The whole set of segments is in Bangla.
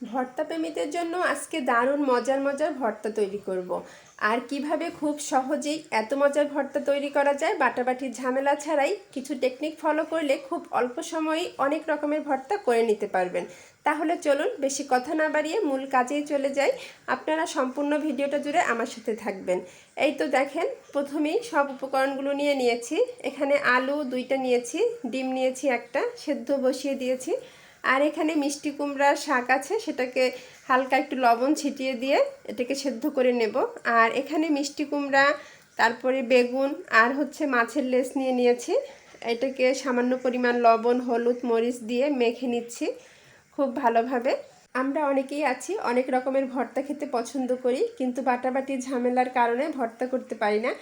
ভর্তা প্রেমীদের জন্য আজকে দারুণ মজার মজার ভর্তা তৈরি করব। আর কীভাবে খুব সহজেই এত মজার ভর্তা তৈরি করা যায় বাটাবাটির ঝামেলা ছাড়াই কিছু টেকনিক ফলো করলে খুব অল্প সময়েই অনেক রকমের ভর্তা করে নিতে পারবেন। তাহলে চলুন বেশি কথা না বাড়িয়ে মূল কাজেই চলে যাই। আপনারা সম্পূর্ণ ভিডিওটা জুড়ে আমার সাথে থাকবেন। এই তো দেখেন, প্রথমেই সব উপকরণগুলো নিয়ে নিয়েছি। এখানে আলু দুইটা নিয়েছি, ডিম নিয়েছি একটা, সেদ্ধ বসিয়ে দিয়েছি। আর এখানে মিষ্টি কুমড়ার শাক আছে, সেটাকে হালকা একটু লবণ ছিটিয়ে দিয়ে এটাকে সেদ্ধ করে নেব। আর এখানে মিষ্টি কুমড়া, তারপরে বেগুন আর হচ্ছে মাছের লেস নিয়ে নিয়েছি। এটাকে সামান্য পরিমাণ লবণ, হলুদ, মরিচ দিয়ে মেখে নিচ্ছি খুব ভালোভাবে। আমরা অনেকেই আছি, অনেক রকমের ভর্তা খেতে পছন্দ করি, কিন্তু বাটাবাটির ঝামেলার কারণে ভর্তা করতে পারি না।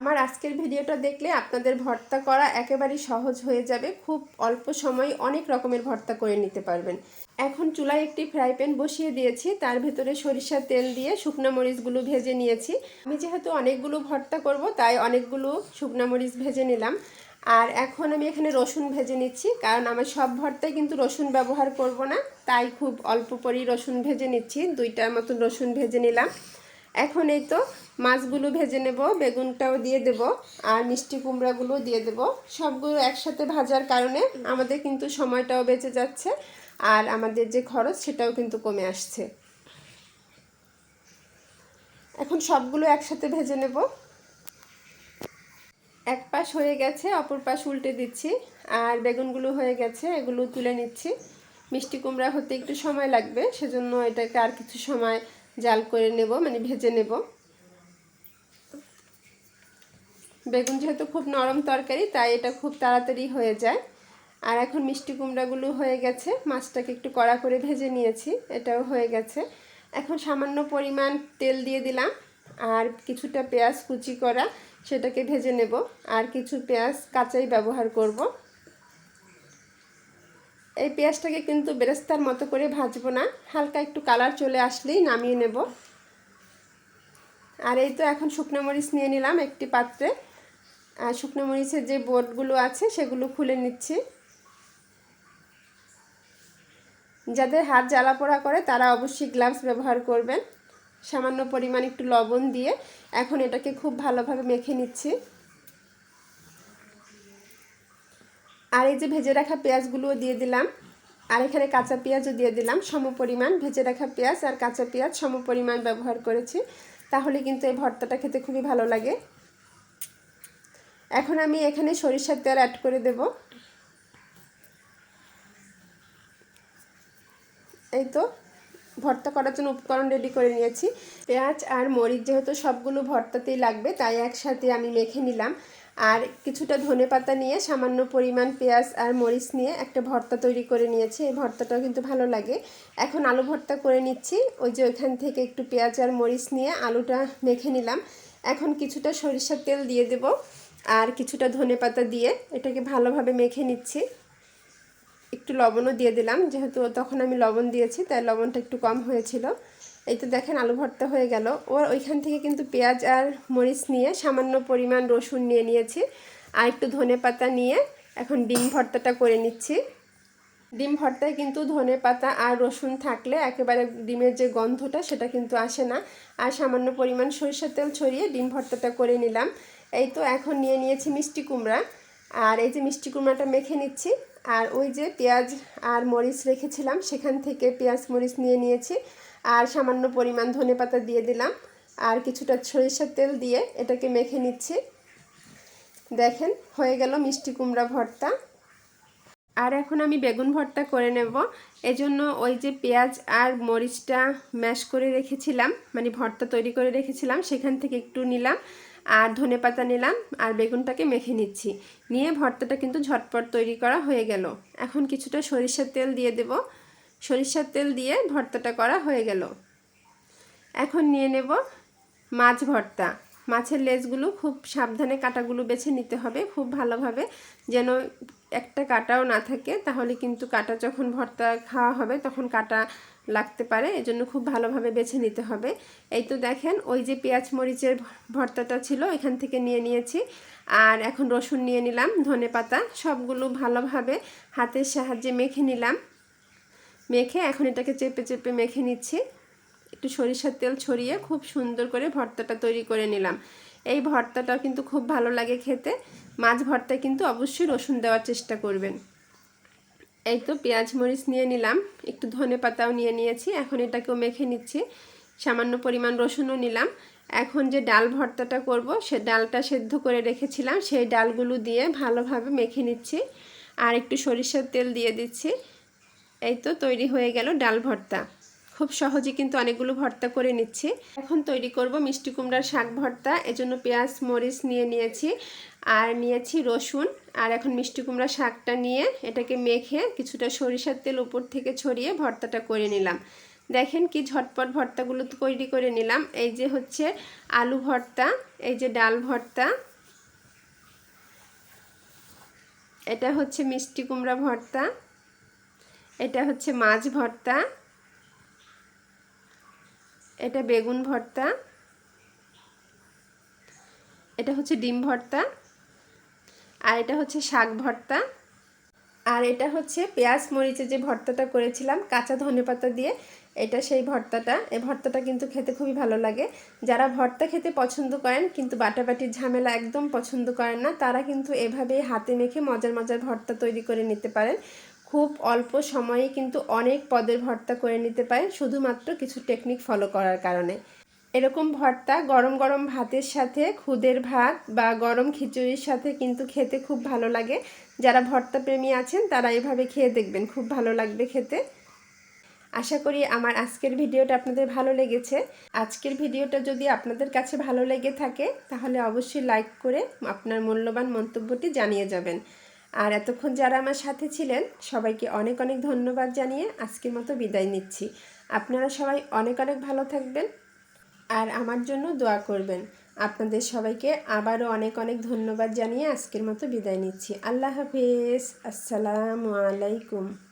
আমার আজকের ভিডিওটা দেখলে আপনাদের ভর্তা করা একেবারেই সহজ হয়ে যাবে। খুব অল্প সময় অনেক রকমের ভর্তা করে নিতে পারবেন। এখন চুলায় একটি ফ্রাই প্যান বসিয়ে দিয়েছি। তার ভেতরে সরিষার তেল দিয়ে শুকনো মরিচগুলো ভেজে নিয়েছি। আমি যেহেতু অনেকগুলো ভর্তা করব, তাই অনেকগুলো শুকনো মরিচ ভেজে নিলাম। আর এখন আমি এখানে রসুন ভেজে নিচ্ছি, কারণ আমার সব ভর্তায় কিন্তু রসুন ব্যবহার করব না। তাই খুব অল্প পরেই রসুন ভেজে নিচ্ছি। দুইটার মতন রসুন ভেজে নিলাম। এখন এই তো মাছগুলো ভেজে নেব, বেগুনটাও দিয়ে দেব আর মিষ্টি কুমড়াগুলো দিয়ে দেব। সবগুলো একসাথে ভাজার কারণে আমাদের কিন্তু সময়টাও বেঁচে যাচ্ছে আর আমাদের যে খরচ সেটাও কিন্তু কমে আসছে। এখন সবগুলো একসাথে ভেজে নেব। এক পাশ হয়ে গেছে, অপর পাশ উল্টে দিচ্ছি আর বেগুনগুলো হয়ে গেছে, এগুলো তুলে নিচ্ছি। মিষ্টি কুমড়া হতে একটু সময় লাগবে, সেজন্য এটাকে আর কিছু সময় জাল করে নেব মানে ভেজে নেব। বেগুন যেহেতু খুব নরম তরকারি, তাই এটা খুব তাড়াতাড়ি হয়ে যায়। আর এখন মিষ্টি কুমড়াগুলো হয়ে গেছে। মাছটাকে একটু কড়া করে ভেজে নিয়েছি, এটাও হয়ে গেছে। এখন সামান্য পরিমাণ তেল দিয়ে দিলাম, আর কিছুটা পেঁয়াজ কুচি করা, সেটাকে ভেজে নেব। আর কিছু পেঁয়াজ কাঁচাই ব্যবহার করব। এই পেঁয়াজটাকে কিন্তু বেরেস্তার মতো করে ভাজবো না। হালকা একটু কালার চলে আসলেই নামিয়ে নেব। আর এই তো এখন শুকনো মরিচ নিয়ে নিলাম একটি পাত্রে। আর শুকনো মরিচের যে বোটগুলো আছে সেগুলো খুলে নিচ্ছি। যাদের হাত জ্বালা পোড়া করে তারা অবশ্যই গ্লাভস ব্যবহার করবেন। সামান্য পরিমাণ একটু লবণ দিয়ে। এখন এটাকে খুব ভালোভাবে মেখে নিচ্ছি। আর এই যে ভেজে রাখা পেঁয়াজগুলোও দিয়ে দিলাম। আর এখানে কাঁচা পেঁয়াজও দিয়ে দিলাম সম পরিমাণ ভেজে রাখা পেঁয়াজ আর কাঁচা পেঁয়াজ সম পরিমাণ ব্যবহার করেছি। তাহলে কিন্তু এই ভর্তাটা খেতে খুবই ভালো লাগে। এখন আমি এখানে সরিষার তেল অ্যাড করে দেব। এই তো, ভর্তা করার জন্য উপকরণ রেডি করে নিয়েছি। পেঁয়াজ আর মরিচ যেহেতু সবগুলো ভর্তাতেই লাগবে, তাই একসাথে আমি মেখে নিলাম। আর কিছুটা ধনে পাতা নিয়ে সামান্য পরিমাণ পেঁয়াজ আর মরিচ নিয়ে একটা ভর্তা তৈরি করে নিয়েছি। এই ভর্তাটাও কিন্তু ভালো লাগে। এখন আলু ভর্তা করে নিচ্ছি। ওই যে ওইখান থেকে একটু পেঁয়াজ আর মরিচ নিয়ে আলুটা মেখে নিলাম। এখন কিছুটা সরিষার তেল দিয়ে দেব আর কিছুটা ধনে পাতা দিয়ে এটাকে ভালোভাবে মেখে নিচ্ছি। একটু লবণও দিয়ে দিলাম। যেহেতু তখন আমি লবণ দিয়েছি, তাই লবণটা একটু কম হয়েছিল। এই তো দেখেন আলু ভর্তা হয়ে গেল। ওর ওইখান থেকে কিন্তু পেঁয়াজ আর মরিচ নিয়ে সামান্য পরিমাণ রসুন নিয়ে নিয়েছি আর একটু ধনে পাতা নিয়ে এখন ডিম ভর্তাটা করে নিচ্ছি। ডিম ভর্তায় কিন্তু ধনে পাতা আর রসুন থাকলে একেবারে ডিমের যে গন্ধটা সেটা কিন্তু আসে না। আর সামান্য পরিমাণ সরিষার তেল ছড়িয়ে ডিম ভর্তাটা করে নিলাম। এই তো এখন নিয়ে নিয়েছি মিষ্টি কুমড়া। আর এই যে মিষ্টি কুমড়াটা মেখে নিচ্ছি। আর ওই যে পেঁয়াজ আর মরিচ রেখেছিলাম, সেখান থেকে পেঁয়াজ মরিচ নিয়ে নিয়েছি। আর সামান্য পরিমাণ ধনে পাতা দিয়ে দিলাম। আর কিছুটা সরিষার তেল দিয়ে এটাকে মেখে নিচ্ছি। দেখেন, হয়ে গেল মিষ্টি কুমড়া ভর্তা। আর এখন আমি বেগুন ভর্তা করে নেব। এজন্য ওই যে পেঁয়াজ আর মরিচটা ম্যাশ করে রেখেছিলাম মানে ভর্তা তৈরি করে রেখেছিলাম, সেখান থেকে একটু নিলাম আর ধনে পাতা নিলাম আর বেগুনটাকে মেখে নিচ্ছি। নিয়ে ভর্তাটা কিন্তু ঝটপট তৈরি করা হয়ে গেল। এখন কিছুটা সরিষার তেল দিয়ে দেব। সরিষার তেল দিয়ে ভর্তাটা করা হয়ে গেল। এখন নিয়ে নেব মাছ ভর্তা। মাছের লেজগুলো খুব সাবধানে কাটাগুলো বেছে নিতে হবে, খুব ভালোভাবে। যেন একটা কাটাও না থাকে, তাহলে কিন্তু কাটা যখন ভর্তা খাওয়া হবে তখন কাটা লাগতে পারে, এজন্য খুব ভালোভাবে বেছে নিতে হবে। এই তো দেখেন, ওই যে পেঁয়াজ মরিচের ভর্তাটা ছিল, এখান থেকে নিয়ে নিয়েছি। আর এখন রসুন নিয়ে নিলাম, ধনে পাতা, সবগুলো ভালোভাবে হাতের সাহায্যে মেখে নিলাম। মেখে এখন এটাকে চেপে চেপে মেখে নিচ্ছি। একটু সরিষার তেল ছড়িয়ে খুব সুন্দর করে ভর্তাটা তৈরি করে নিলাম। এই ভর্তাটাও কিন্তু খুব ভালো লাগে খেতে। মাছ ভর্তায় কিন্তু অবশ্যই রসুন দেওয়ার চেষ্টা করবেন। এই তো পেঁয়াজ মরিচ নিয়ে নিলাম, একটু ধনে পাতাও নিয়ে নিয়েছি, এখন এটাকেও মেখে নিচ্ছি। সামান্য পরিমাণ রসুনও নিলাম। এখন যে ডাল ভর্তাটা করব, সে ডালটা সেদ্ধ করে রেখেছিলাম, সেই ডালগুলো দিয়ে ভালোভাবে মেখে নিচ্ছি। আর একটু সরিষার তেল দিয়ে দিচ্ছি। এই তো তৈরি হয়ে গেল ডাল ভর্তা। খুব সহজে কিন্তু অনেকগুলো ভর্তা করে নিচ্ছি। এখন তৈরি করব মিষ্টি কুমড়ার শাক ভর্তা, এজন্য পেঁয়াজ, মরিচ নিয়ে নিয়েছি আর নিয়েছি রসুন। আর এখন মিষ্টি কুমড়া শাকটা নিয়ে এটাকে মেখে কিছুটা সরিষার তেল উপর থেকে ছড়িয়ে ভর্তাটা করে নিলাম। দেখেন কি ঝটপট ভর্তাগুলো তৈরি করে নিলাম। এই যে হচ্ছে আলু ভর্তা, এই যে ডাল ভর্তা। এটা হচ্ছে মিষ্টি কুমড়া ভর্তা। এটা হচ্ছে মাছ ভর্তা। এটা বেগুন ভর্তা। এটা হচ্ছে ডিম ভর্তা। আর এটা হচ্ছে শাক ভর্তা। আর এটা হচ্ছে পেঁয়াজ মরিচে যে ভর্তাটা করেছিলাম, কাঁচা ধনে পাতা দিয়ে, এটা সেই ভর্তাটা। এই ভর্তাটা কিন্তু খেতে খুবই ভালো লাগে। যারা ভর্তা খেতে পছন্দ করেন, কিন্তু বাটাবাটির ঝামেলা একদম পছন্দ করেন না, তারা কিন্তু এভাবে হাতে মেখে মজার মজার ভর্তা তৈরি করে নিতে পারেন। খুব অল্প সময়ে কিন্তু অনেক পদের ভর্তা করে নিতে পারেন, শুধুমাত্র কিছু টেকনিক ফলো করার কারণে। এরকম ভর্তা গরম গরম ভাতের সাথে, খুদের ভাত বা গরম খিচুড়ির সাথে কিন্তু খেতে খুব ভালো লাগে। যারা ভর্তা প্রেমী আছেন, তারা এভাবে খেয়ে দেখবেন, খুব ভালো লাগবে খেতে। আশা করি আমার আজকের ভিডিওটা আপনাদের ভালো লেগেছে। আজকের ভিডিওটা যদি আপনাদের কাছে ভালো লেগে থাকে, তাহলে অবশ্যই লাইক করে আপনার মূল্যবান মন্তব্যটি জানিয়ে যাবেন। আর এতক্ষণ যারা আমার সাথে ছিলেন, সবাইকে অনেক অনেক ধন্যবাদ জানিয়ে আজকের মতো বিদায় নিচ্ছি। আপনারা সবাই অনেক অনেক ভালো থাকবেন আর আমার জন্য দোয়া করবেন। আপনাদের সবাইকে আবারও অনেক অনেক ধন্যবাদ জানিয়ে আজকের মতো বিদায় নিচ্ছি। আল্লাহ হাফিজ। আসসালামু আলাইকুম।